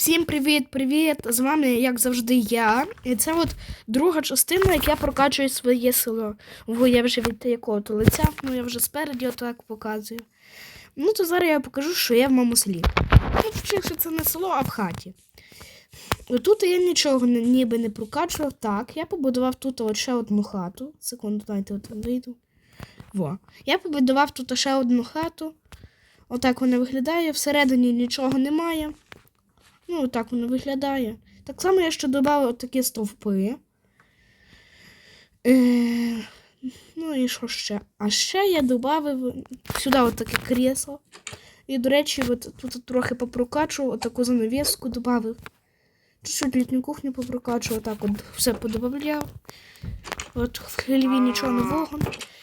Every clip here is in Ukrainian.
Всім привіт-привіт! З вами, як завжди, я. І це от друга частина, як я прокачую своє село. Во я вже від якого то лиця, ну я вже спереді отак показую. Ну, то зараз я покажу, що я в моєму селі. Ну, це не село, а в хаті. Тут я нічого ніби не прокачував. Так, я побудував тут от ще одну хату. Секунду, дайте от вийду. Во. Я побудував тут ще одну хату. Отак вона виглядає. Всередині нічого немає. Ну, так воно виглядає. Так само я ще додав такі стовпи. Е, ну і що ще? А ще я додав сюди от таке крісло. І, до речі, от тут трохи попрокачував, отаку занавіску додав. Чуть-чуть літню кухню попрокачував, так от все подобавляв. От в хліві нічого нового.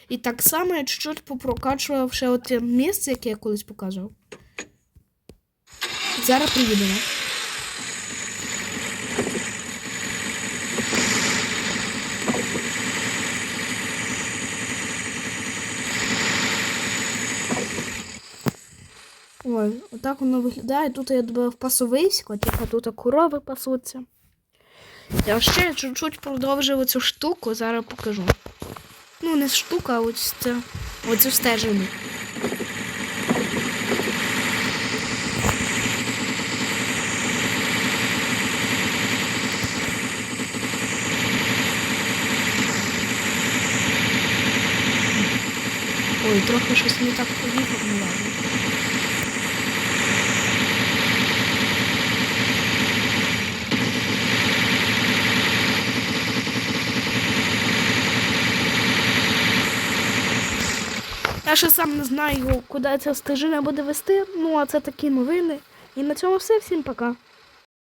І так само я чуть-чуть попрокачував ще от місце, яке я колись показував. Зараз приїдемо. Ой, отак воно виглядає. Тут я додав пасовисько, типу тут корови пасуться. Я ще чуть-чуть продовжив цю штуку, зараз покажу. Ну, не штука, а ось це, оцю стежину. Ой, трохи щось не так поїхав, ладно. Я ще сам не знаю, куди ця стежина буде вести. Ну, а це такі новини. І на цьому все. Всім пока.